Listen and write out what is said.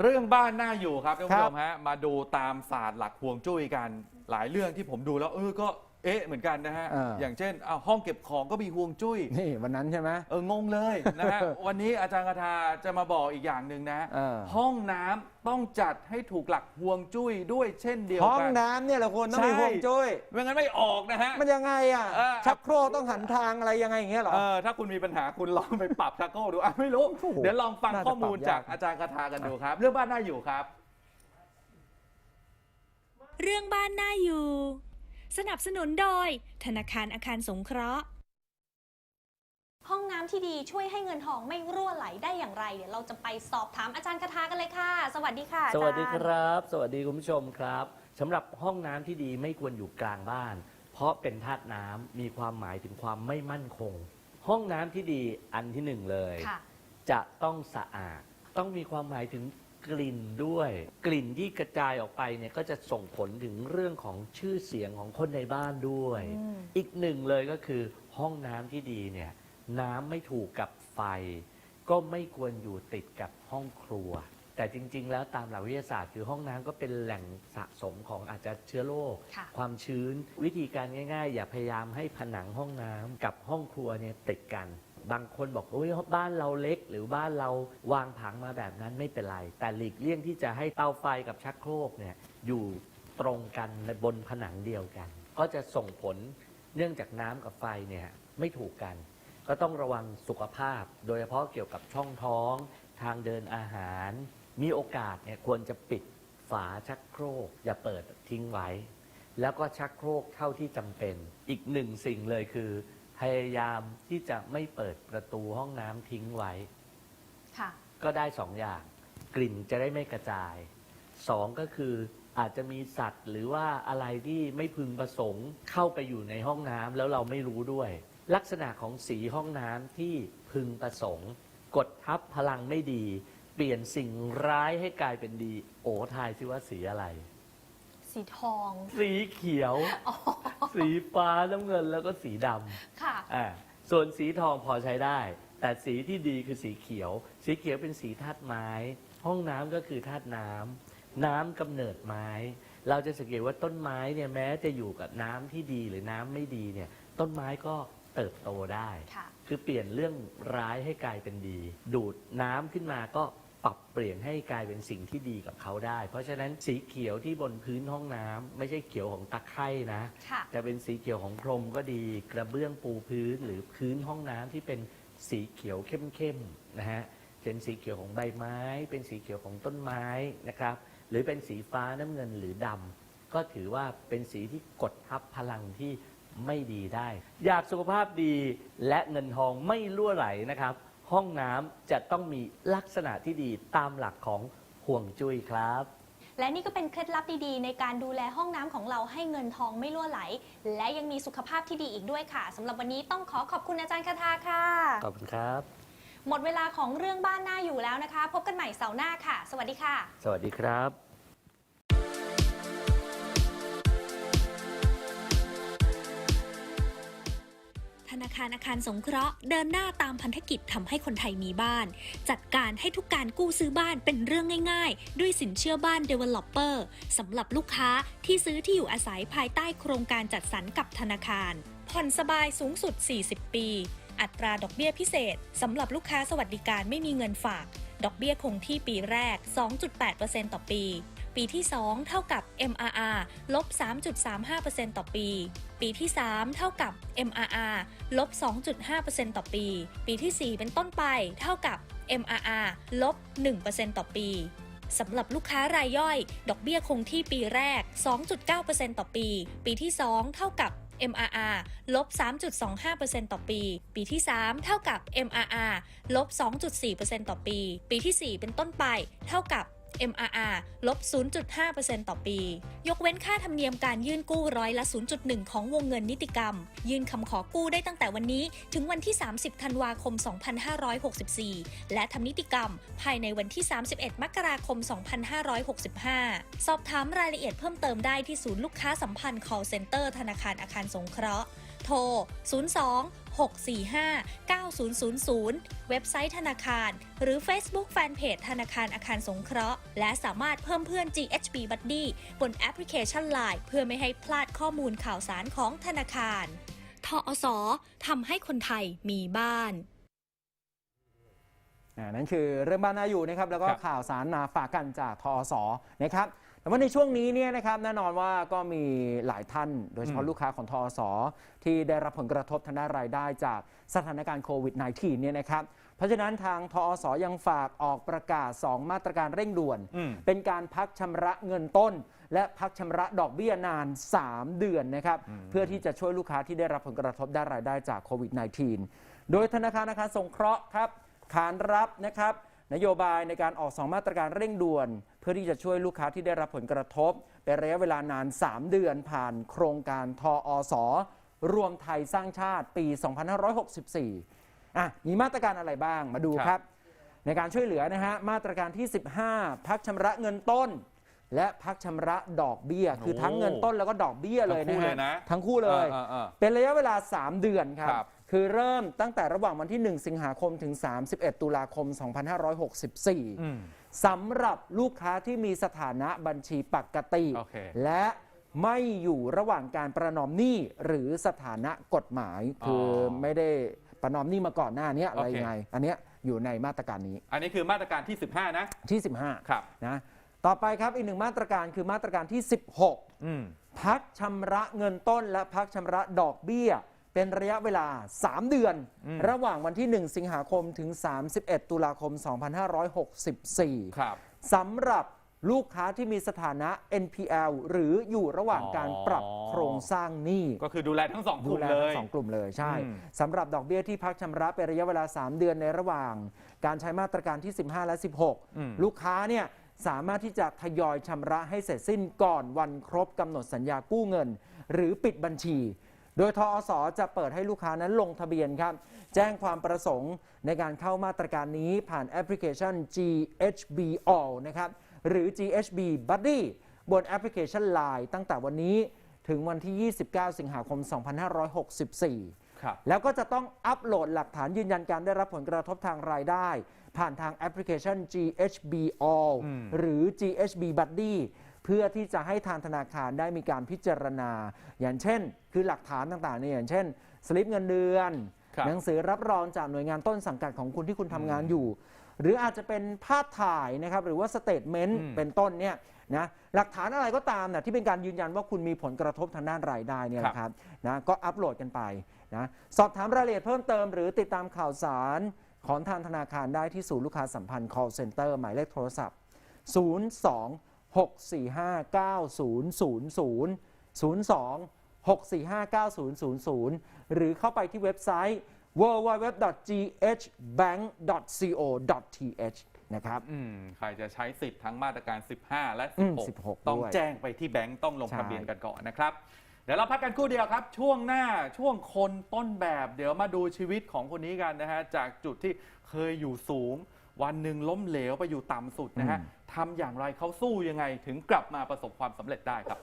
เรื่องบ้านน่าอยู่ครับท่านผู้คชรับมฮะมาดูตามศาสตร์หลักฮวงจุ้ยกัน หลายเรื่องที่ผมดูแล้วเออก็ เอ๊ะเหมือนกันนะฮะ เอออ อย่างเช่นอ้าวห้องเก็บของก็มีฮวงจุ้ย นี่วันนั้นใช่ไหม เอองงเลยนะฮะ วันนี้อาจารย์คาทาจะมาบอกอีกอย่างหนึ่งนะ เออ ห้องน้ำต้องจัดให้ถูกหลักฮวงจุ้ยด้วยเช่นเดียวห้องกัน น้ำเนี่ยแหละคนต้องมีใช่ ห่วงจุ้ยไม่งั้นไม่ออกนะฮะ มันยังไงอะเออ ชักโครกต้องหันทางอะไรยังไงอย่างเงี้ยเหรอ เออถ้าคุณมีปัญหาคุณลองไปปรับชักโครกดูอะไม่รู้ โอ้โหเดี๋ยวลองฟังน่าจะข้อมูลปรับยาก จากอาจารย์คาทากันดูครับ เรื่องบ้านน่าอยู่ครับ เรื่องบ้านน่าอยู่ สนับสนุนโดย ธนาคารอาคารสงเคราะห์ ห้องน้ำที่ดีช่วยให้เงินทองไม่รั่วไหลได้อย่างไรเดี๋ยวเราจะไปสอบถามอาจารย์คาทากันเลยค่ะ สวัสดีค่ะอาสจารย์วัสดีครับ สวัสดีคุณผู้ชมครับสำหรับห้องน้ำที่ดีไม่ควรอยู่กลางบ้าน เพราะเป็นธาตุน้ำมีความหมายถึงความไม่มั่นคง ห้องน้ำที่ดีอันที่หนึ่งเลย ค่ะ จะต้องสะอาด ต้องมีความหมายถึง กลิ่นด้วย กลิ่นที่กระจายออกไปเนี่ยก็จะส่งผลถึงเรื่องของชื่อเสียงของคนในบ้านด้วย อืม อีกหนึ่งเลยก็คือห้องน้ำที่ดีเนี่ยน้ำไม่ถูกกับไฟ ก็ไม่ควรอยู่ติดกับห้องครัว แต่จริง ๆ แล้วตามหลักวิทยาศาสตร์คือห้องน้ำก็เป็นแหล่งสะสมของอาจจะเชื้อโรคค่ะ ความชื้น วิธีการง่าย ๆ อย่าพยายามให้ผนังห้องน้ำกับห้องครัวเนี่ยติดกัน บางคนบอกโอ้ยบ้านเราเล็ก หรือบ้านเราวางผังมาแบบนั้นไม่เป็นไร แต่หลีกเลี่ยงที่จะให้เตาไฟกับชักโครกเนี่ยอยู่ตรงกันในบนผนังเดียวกัน ก็จะส่งผลเนื่องจากน้ำกับไฟเนี่ยไม่ถูกกัน ก็ต้องระวังสุขภาพ โดยเฉพาะเกี่ยวกับช่องท้อง ทางเดินอาหาร มีโอกาสเนี่ยควรจะปิดฝาชักโครก อย่าเปิดทิ้งไว้ แล้วก็ชักโครกเท่าที่จำเป็น อีกหนึ่งสิ่งเลยคือ พยายามที่จะไม่เปิดประตูห้องน้ำทิ้งไว้ ค่ะ ก็ได้สองอย่าง กลิ่นจะได้ไม่กระจายสองก็คืออาจจะมีสัตว์หรือว่าอะไรที่ไม่พึงประสงค์เข้าไปอยู่ในห้องน้ำแล้วเราไม่รู้ด้วย ลักษณะของสีห้องน้ำที่พึงประสงค์ กดทับพลังไม่ดี เปลี่ยนสิ่งร้ายให้กลายเป็นดี โอ้ทายสิว่าสีอะไร สีทอง สีเขียว อ๋อ สีฟ้าน้ำเงินแล้วก็สีดำค่ะอ่าส่วนสีทองพอใช้ได้ แต่สีที่ดีคือสีเขียว สีเขียวเป็นสีธาตุไม้ ห้องน้ำก็คือธาตุน้ำน้ำกำเนิดไม้ เราจะสังเกตว่าต้นไม้เนี่ยแม้จะอยู่กับน้ำที่ดีหรือน้ำไม่ดีเนี่ยต้นไม้ก็เติบโตได้ ค่ะ คือเปลี่ยนเรื่องร้ายให้กลายเป็นดี ดูดน้ำขึ้นมาก็ ปรับเปลี่ยนให้กลายเป็นสิ่งที่ดีกับเขาได้ เพราะฉะนั้นสีเขียวที่บนพื้นห้องน้ำไม่ใช่เขียวของตะไคร่นะ ค่ะ จะเป็นสีเขียวของพรมก็ดี กระเบื้องปูพื้นหรือพื้นห้องน้ำที่เป็นสีเขียวเข้มๆนะฮะเป็นสีเขียวของใบไม้ เป็นสีเขียวของต้นไม้นะครับ หรือเป็นสีฟ้าน้ำเงินหรือดำก็ถือว่าเป็นสีที่กดทับพลังที่ไม่ดีได้ อยากสุขภาพดีและเงินทองไม่รั่วไหลนะครับ ห้องน้ำจะต้องมีลักษณะที่ดีตามหลักของห่วงจุ้ยครับ และนี่ก็เป็นเคล็ดลับดีๆ ในการดูแลห้องน้ำของเราให้เงินทองไม่รั่วไหล และยังมีสุขภาพที่ดีอีกด้วยค่ะสำหรับวันนี้ต้องขอขอบคุณอาจารย์คาทาค่ะ ขอบคุณครับ หมดเวลาของเรื่องบ้านน่าอยู่แล้วนะคะ พบกันใหม่เสาร์หน้าค่ะ สวัสดีค่ะ สวัสดีครับ นาคารอาคารสงเคราะห์เดินหน้าตามพันธกิจทำให้คนไทยมีบ้าน จัดการให้ทุกการกู้ซื้อบ้านเป็นเรื่องง่ายๆ ด้วยสินเชื่อบ้าน Developer สำหรับลูกค้าที่ซื้อที่อยู่อาศัยภายใต้โครงการจัดสรรกับธนาคาร ผ่อนสบายสูงสุด 40 ปี อัตราดอกเบี้ยพิเศษสำหรับลูกค้าสวัสดิการไม่มีเงินฝาก ดอกเบี้ยคงที่ปีแรก 2.8%ต่อปี ปีที่ 2 เท่ากับ MRR ลบ 3.35%ต่อปี ปีที่ 3 เท่ากับ MRR ลบ 2.5%ต่อปี ปีทีสี่ 4 เป็นต้นไป เท่ากับ MRR ลบ 1%ต่อปีสำหรับลูกค้ารายย่อย ดอกเบี้ยคงที่ปีแรก 2.9%ต่อปี ปีที่ 2 เท่ากับ MRR ลบ 3.25%ต่อปี ปีที่ 3 เท่ากับ MRR ลบ 2.4%ต่อปี ปีทีสี่4 เป็นต้นไป เท่ากับ MRR ลบ 0.5%ต่อปี ยกเว้นค่าธรรมเนียมการยื่นกู้ร้อยละ 0.1 ของวงเงินนิติกรรม ยื่นคำขอกู้ได้ตั้งแต่วันนี้ ถึงวันที่ 30 ธันวาคม 2564 และทำนิติกรรม ภายในวันที่ 31 มกราคม 2565 สอบถามรายละเอียดเพิ่มเติมได้ที่ศูนย์ลูกค้าสัมพันธ์ call center ธนาคารอาคารสงเคราะห์ โทร 02 645 9000 เว็บไซต์ธนาคาร หรือ Facebook Fanpage ธนาคารอาคารสงเคราะห์ และสามารถเพิ่มเพื่อน GHB Buddy บนแอปพลิเคชัน Line เพื่อไม่ให้พลาดข้อมูลข่าวสารของธนาคารทอสทำให้คนไทยมีบ้านอ่านั่นคือเรื่องบ้านนาอยู่นะครับ แล้วก็ครับข่าวสารมาฝากกันจากทอสนะครับ แต่ว่าในช่วงนี้เนี่ยนะครับแน่นอนว่าก็มีหลายท่าน โดยเฉพาะอืมลูกค้าของทอสที่ได้รับผลกระทบทางด้านรายได้จากสถานการณ์โควิด -19 เนี่ยนะครับเพราะฉะนั้นทางทอสยังฝากออกประกาศ 2 มาตรการเร่งด่วนอืมเป็นการพักชำระเงินต้น และพักชำระดอกเบี้ยนาน 3 เดือนนะครับอืมเพื่อที่จะช่วยลูกค้าที่ได้รับผลกระทบด้านรายได้จากโควิด -19 โดยธนาคารอาคารสงเคราะห์ครับขานรับนะครับ นโยบายในการออก 2 มาตรการเร่งด่วน เพื่อที่จะช่วยลูกค้าที่ได้รับผลกระทบ เป็นระยะเวลานาน 3 เดือนผ่านโครงการทออสรวมไทยสร้างชาติปี 2564อะมีมาตรการอะไรบ้างมาดูครับครับในการช่วยเหลือนะฮะมาตรการที่ 15 พักชำระเงินต้น และพักชำระดอกเบี้ย คือทั้งเงินต้นแล้วก็ดอกเบี้ยเลยทั้งคู่นะเลฮะยนะทั้งคู่เลยอ่าอ่าเป็นระยะเวลา 3 เดือนครับ ครับคือเริ่มตั้งแต่ระหว่างวันที่ 1 สิงหาคมถึง 31 ตุลาคม 2564อืมสำหรับลูกค้าที่มีสถานะบัญชีปกติโอเคและไม่อยู่ระหว่างการประนอมหนี้หรือสถานะกฎหมาย คืออไม่ได้ประนอมหนี้มาก่อนหน้านี้อะไรโอเคยังไง อันเนี้ยอยู่ในมาตรการนี้ อันนี้คือมาตรการที่ 15 นะ ที่ 15 ครับนะต่อไปครับอีกหนึ่งมาตรการคือมาตรการที่ 16อืมพักชำระเงินต้นและพักชำระดอกเบี้ย เป็นระยะเวลา 3 เดือนอืมระหว่างวันที่ 1 สิงหาคมถึง 31 ตุลาคม 2564 ครับสำหรับลูกค้าที่มีสถานะ NPL หรืออยู่ระหว่างการปรับโครงสร้างหนี้ ก็คือดูแลทั้งสองกดูลุ่มแลเลทั้ย งสองกลุ่มเลยใช่อืม สำหรับดอกเบี้ยที่พักชำระเป็นระยะเวลา 3 เดือนในระหว่าง การใช้มาตรการที่ 15 และ อืม16 ลูกค้าเนี่ยสามารถที่จะทยอยชำระให้เสร็จสิ้นก่อนวันครบกำหนดสัญญากู้เงิน หรือปิดบัญชี โดยทอสจะเปิดให้ลูกค้านั้นลงทะเบียนครับ แจ้งความประสงค์ในการเข้ามาตรการนี้ผ่านแอปพลิเคชัน GHB All นะครับหรือ GHB Buddy บนแอปพลิเคชัน Line ตั้งแต่วันนี้ถึงวันที่ 29 สิงหาคม 2564ครับแล้วก็จะต้องอัปโหลดหลักฐานยืนยันการได้รับผลกระทบทางรายได้ ผ่านทางแอปพลิเคชัน GHB All อืมหรือ GHB Buddy เพื่อที่จะให้ทางธนาคารได้มีการพิจารณา อย่างเช่น คือหลักฐานต่างๆเนี่ยอย่างเช่น สลิปเงินเดือน ครับ หนังสือรับรองจากหน่วยงานต้นสังกัดของคุณที่คุณทำงานอยู่ หรืออาจจะเป็นภาพถ่ายนะครับหรือว่าสเตทเมนต์อืมเป็นต้นเนี่ยนะหลักฐานอะไรก็ตามนะที่เป็นการยืนยันว่าคุณมีผลกระทบทางด้านรายได้เนี่ยครับ นะครับนะก็อัปโหลดกันไปนะสอบถามรายละเอียดเพิ่มเติม หรือติดตามข่าวสารของทางธนาคารได้ที่ศูนย์ลูกค้าสัมพันธ์ call center หมายเลขโทรศัพท์ 02 645 9000 02 645 9000 หรือเข้าไปที่เว็บไซต์ www.ghbank.co.th นะครับอืมใครจะใช้สิทธิ์ทั้งมาตรการ 15 และ อืม16 16ต้องด้วย แจ้งไปที่แบงก์ต้องลงใช่ ทะเบียนกันก่อนนะครับ เดี๋ยวเราพักกันครู่เดียวครับ ช่วงหน้าช่วงคนต้นแบบ เดี๋ยวมาดูชีวิตของคนนี้กันนะฮะ จากจุดที่เคยอยู่สูง วันหนึ่งล้มเหลวไปอยู่ต่ำสุดนะฮะทำอย่างไรเขาสู้ยังไงถึงกลับมาประสบความสำเร็จได้ครับ